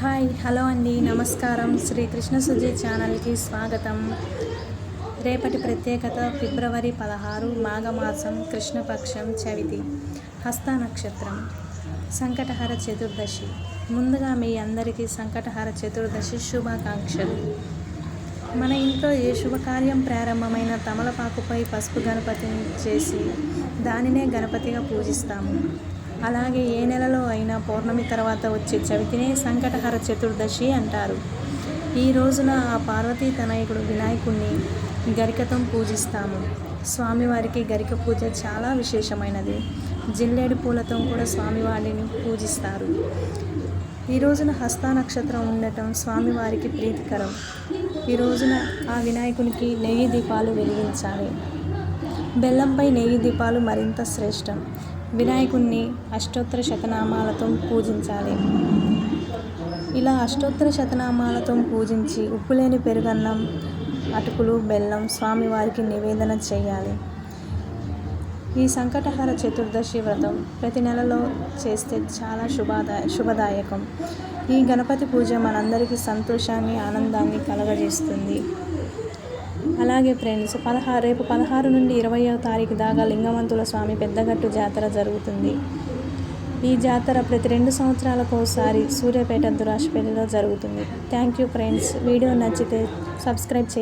Hi hello అండి నమస్కారం. శ్రీ కృష్ణ సుజీ ఛానల్కి స్వాగతం. రేపటి ప్రత్యేకత ఫిబ్రవరి పదహారు మాఘమాసం కృష్ణపక్షం చవితి హస్త నక్షత్రం సంకటహర చతుర్దశి. ముందుగా మీ అందరికీ సంకటహర చతుర్దశి శుభాకాంక్షలు. మన ఇంట్లో ఏ శుభకార్యం ప్రారంభమైన తమలపాకుపై పసుపు గణపతిని చేసి దానినే గణపతిగా పూజిస్తాము. అలాగే ఏ నెలలో అయినా పౌర్ణమి తర్వాత వచ్చే చవితినే సంకటహర చతుర్దశి అంటారు. ఈ రోజున ఆ పార్వతీ తనయుడు వినాయకుణ్ణి గరికతో పూజిస్తాము. స్వామివారికి గరిక పూజ చాలా విశేషమైనది. జిల్లేడు పూలతో కూడా స్వామివారిని పూజిస్తారు. ఈ రోజున హస్త నక్షత్రం ఉండటం స్వామివారికి ప్రీతికరం. ఈ రోజున ఆ వినాయకునికి నెయ్యి దీపాలు వెలిగించాలి. బెల్లంపై నెయ్యి దీపాలు మరింత శ్రేష్టం. వినాయకుణ్ణి అష్టోత్తర శతనామాలతో పూజించాలి. ఇలా అష్టోత్తర శతనామాలతో పూజించి ఉప్పులేని పెరుగన్నం అటుకులు బెల్లం స్వామివారికి నివేదన చేయాలి. ఈ సంకటహర చతుర్దశి వ్రతం ప్రతి నెలలో చేస్తే చాలా శుభాదాయ శుభదాయకం. ఈ గణపతి పూజ మనందరికీ సంతోషాన్ని ఆనందాన్ని కలగజేస్తుంది. అలాగే ఫ్రెండ్స్ పదహారు రేపు పదహారు నుండి ఇరవయో తారీఖు దాకా లింగవంతుల స్వామి పెద్దగట్టు జాతర జరుగుతుంది. ఈ జాతర ప్రతి రెండు సంవత్సరాలకు ఒకసారి సూర్యాపేట దురాష్పల్లిలో జరుగుతుంది. Thank you friends. వీడియో నచ్చితే సబ్స్క్రైబ్ చేయండి.